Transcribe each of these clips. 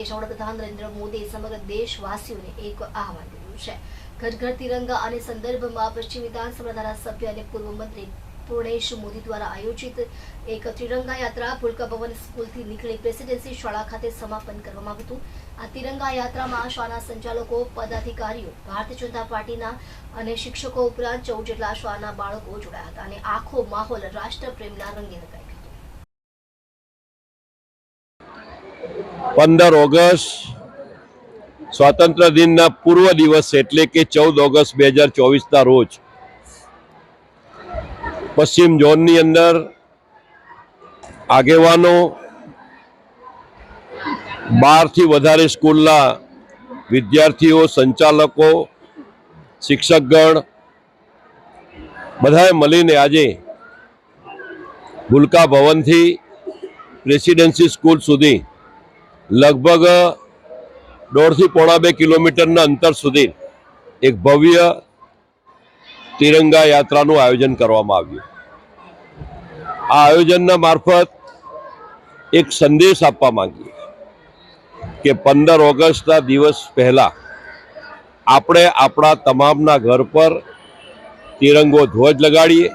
વડાપ્રધાન નરેન્દ્ર મોદીએ સમગ્ર દેશવાસીઓને એક આહવાન કર્યું છે. ઘર ઘર તિરંગા અને સંદર્ભમાં પશ્ચિમ વિધાનસભા ધારાસભ્ય અને પૂર્વ મંત્રી પૂર્ણેશ મોદી દ્વારા આયોજિત એક તિરંગા યાત્રા પુલકા ભવન સ્કૂલથી નીકળી પ્રેસિડેન્સી શાળા ખાતે સમાપન કરવામાં આવ્યું આ તિરંગા યાત્રામાં શાળાના સંચાલકો, પદાધિકારીઓ, ભારતીય જનતા પાર્ટીના અને શિક્ષકો ઉપરાંત ચૌદ જેટલા શાળાના બાળકો જોડાયા હતા અને આખો માહોલ રાષ્ટ્રપ્રેમના રંગે રંગાઈ ગયો. પંદર ઓગસ્ટ સ્વાતંત્ર્ય દિનના પૂર્વ દિવસ એટલે કે ચૌદ ઓગસ્ટ બે હજાર ચોવીસના રોજ. પશ્ચિમ ઝોનની અંદર આગેવાનો બારથી વધારે સ્કૂલના વિદ્યાર્થીઓ, સંચાલકો, શિક્ષકગણ બધાએ મળીને આજે ભૂલકા ભવનથી પ્રેસિડેન્સી સ્કૂલ સુધી લગભગ દોઢથી પોણા બે કિલોમીટરના અંતર સુધી એક ભવ્ય તિરંગા યાત્રાનું આયોજન કરવામાં આવ્યું. આ આયોજનના મારફત એક સંદેશ આપવા માંગીએ કે પંદર ઓગસ્ટના દિવસ પહેલા આપણે આપણા તમામના ઘર પર તિરંગો ધ્વજ લગાડીએ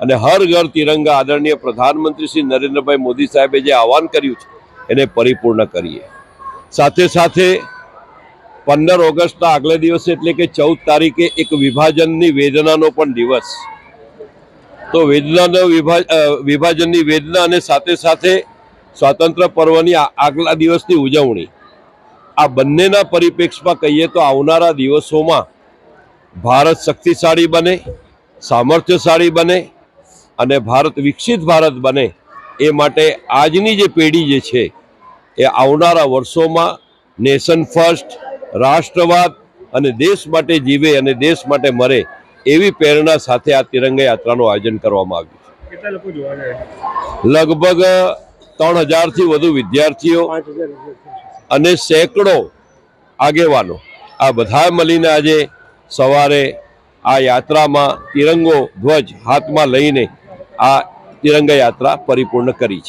અને હર ઘર તિરંગા આદરણીય પ્રધાનમંત્રી શ્રી નરેન્દ્રભાઈ મોદી સાહેબે જે આહવાન કર્યું છે એને પરિપૂર્ણ કરીએ. સાથે સાથે પંદર ઓગસ્ટના આગલે દિવસે એટલે કે ચૌદ તારીખે એક વિભાજનની વેદનાનો પણ દિવસ. તો વેદનાનો વિભા વિભાજનની વેદના અને સાથે સાથે સ્વાતંત્ર્ય પર્વની આગલા દિવસની ઉજવણી. આ બંનેના પરિપ્રેક્ષમાં કહીએ તો આવનારા દિવસોમાં ભારત શક્તિશાળી બને, સામર્થ્યશાળી બને અને ભારત વિકસિત ભારત બને એ માટે આજની જે પેઢી જે છે એ આવનારા વર્ષોમાં નેશન ફર્સ્ટ રાષ્ટ્રવાદ અને દેશ માટે જીવે અને દેશ માટે મરે એવી પ્રેરણા સાથે આ તિરંગા યાત્રાનું આયોજન કરવામાં આવ્યું છે. લગભગ ત્રણ હજારથી વધુ વિદ્યાર્થીઓ. અને સેંકડો આગેવાનો આ બધા મળીને આજે સવારે આ યાત્રામાં તિરંગો ધ્વજ હાથમાં લઈને આ તિરંગા યાત્રા પરિપૂર્ણ કરી છે.